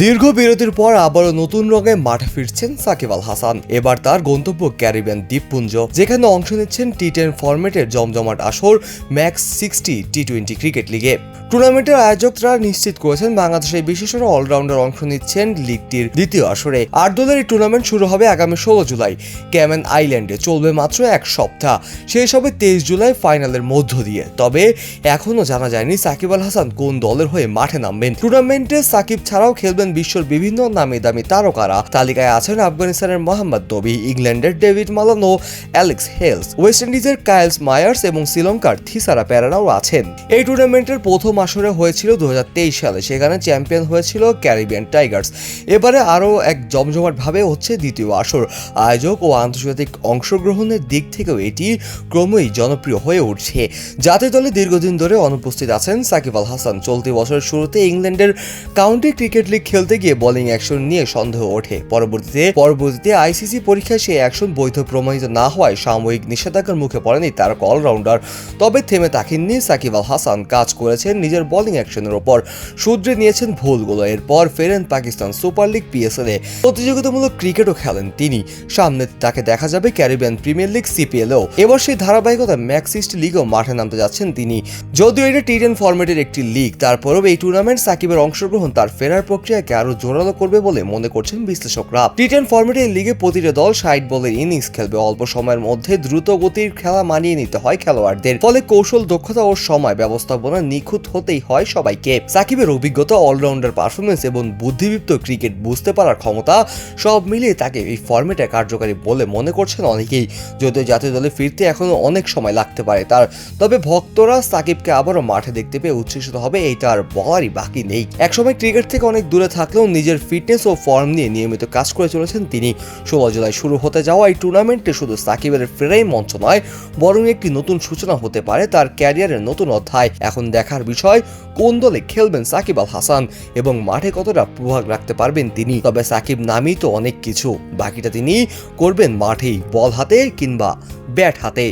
দীর্ঘ বিরতির পর আবারও নতুন রঙে মাঠে ফিরছেন সাকিব আল হাসান। এবার তার গন্তব্য ক্যারিবিয়ান দ্বীপপুঞ্জ, যেখানে অংশ নিচ্ছেন টি টেন ফরম্যাটের জমজমাট আসর max sixty T twenty cricket লিগে। টুর্নামেন্টের আয়োজকরা নিশ্চিত করেছেন বাংলাদেশের বিশেষত অলরাউন্ডার অংশ নিচ্ছেন লিগটির দ্বিতীয় আসরে। আট দলের এই টুর্নামেন্ট শুরু হবে আগামী ষোলো জুলাই। ক্যামেন আইল্যান্ডে চলবে মাত্র এক সপ্তাহ। শেষ হবে তেইশ জুলাই ফাইনালের মধ্য দিয়ে। তবে এখনও জানা যায়নি সাকিব আল হাসান কোন দলের হয়ে মাঠে নামবেন। টুর্নামেন্টে সাকিব ছাড়াও খেলবেন বিশ্বর বিভিন্ন নামি দামি তারকারা। তালিকায় আছেন আফগানিস্তানের মোহাম্মদ নবী ইংল্যান্ডের ডেভিড মালানো, অ্যালেক্স হেলস, ওয়েস্ট ইন্ডিজের কায়েলস মায়ার্স এবং শ্রীলঙ্কার থিসারা প্যারারাও আছেন। এই টুর্নামেন্টের প্রথম আসরে হয়েছিল দুহাজার তেইশ সালে, সেখানে চ্যাম্পিয়ন হয়েছিল ক্যারিবিয়ান টাইগার্স। এবারে আরও এক জমজমাটভাবে হচ্ছে দ্বিতীয় আসর। আয়োজক ও আন্তর্জাতিক অংশগ্রহণের দিক থেকেও এটি ক্রমেই জনপ্রিয় হয়ে উঠছে। জাতীয় দলে দীর্ঘদিন ধরে অনুপস্থিত আছেন সাকিব আল হাসান। চলতি বছরের শুরুতে ইংল্যান্ডের কাউন্টি ক্রিকেট লিগ খেলতে গিয়ে বোলিং অ্যাকশন নিয়ে সন্দেহ ওঠে। পরবর্তীতে পরবর্তীতে আইসিসি পরীক্ষায় সেই অ্যাকশন বৈধ প্রমাণিত না হওয়ায় সাময়িক নিষেধাজ্ঞার মুখে পড়েনি তার অলরাউন্ডার তবে থেমে থাকেননি সাকিব আল হাসান। কাজ করেছেন নিজের বোলিং অ্যাকশনের ওপর। শুধরে নিয়েছেন ভুলগুলো। এরপর ফেরেন পাকিস্তান সুপার লিগ পিএসএল এ। প্রতিযোগিতামূলক ক্রিকেটও খেলেন তিনি। সামনে তাকে দেখা যাবে ক্যারিবিয়ান প্রিমিয়ার লিগ সিপিএলও এবার সেই ধারাবাহিকতা ম্যাক্সিস্ট লিগও মাঠে নামতে যাচ্ছেন তিনি। যদিও এটা টি টেন ফরম্যাটের একটি লিগ, তারপরেও এই টুর্নামেন্ট সাকিবের অংশগ্রহণ তার ফেরার প্রক্রিয়াকে আরও জোরালো করবে বলে মনে করছেন বিশ্লেষকরা। টি টেন ফরম্যাটের লিগে প্রতিটা দল ষাট বলের ইনিংস খেলবে। অল্প সময়ের মধ্যে দ্রুত গতির খেলা মানিয়ে নিতে হয় খেলোয়াড়দের। ফলে কৌশল, দক্ষতা ও সময় ব্যবস্থাপনা নিখুঁত হতেই হয় সবাইকে। সাকিবের অভিজ্ঞতা অলরাউন্ডার পারফরমেন্স এবং বুদ্ধিদীপ্ত ক্রিকেট বুঝতে পারার ক্ষমতা সব মিলিয়ে তাকে এই ফরম্যাটে কার্যকারী বলে মনে করছেন অনেকেই। যদিও জাতীয় দলে ফিরতে এখনও অনেক সময় লাগতে পারে তার, তবে ভক্তরা সাকিবকে আবারও মাঠে দেখতে পেয়ে উচ্ছ্বসিত হবে, এইটা আর বলারই বাকি নেই। একসময় ক্রিকেট থেকে অনেক দূরে থাকলেও নিজের ফিটনেস ও ফর্ম নিয়ে নিয়মিত কাজ করে চলেছেন তিনি। ষোলো জুলাই শুরু হতে যাওয়া এই টুর্নামেন্টে শুধু সাকিবের ফেরাই মঞ্চ নয়, বরং একটি নতুন সূচনা হতে পারে তার ক্যারিয়ারের নতুন অধ্যায়। এখন দেখার বিষয়, কোন দলে খেলবেন সাকিব আল হাসান এবং মাঠে কতটা প্রভাব রাখতে পারবেন তিনি? তবে সাকিব নামই তো অনেক কিছু, বাকিটা তিনি করবেন মাঠেই, বল হাতে কিংবা ব্যাট হাতে।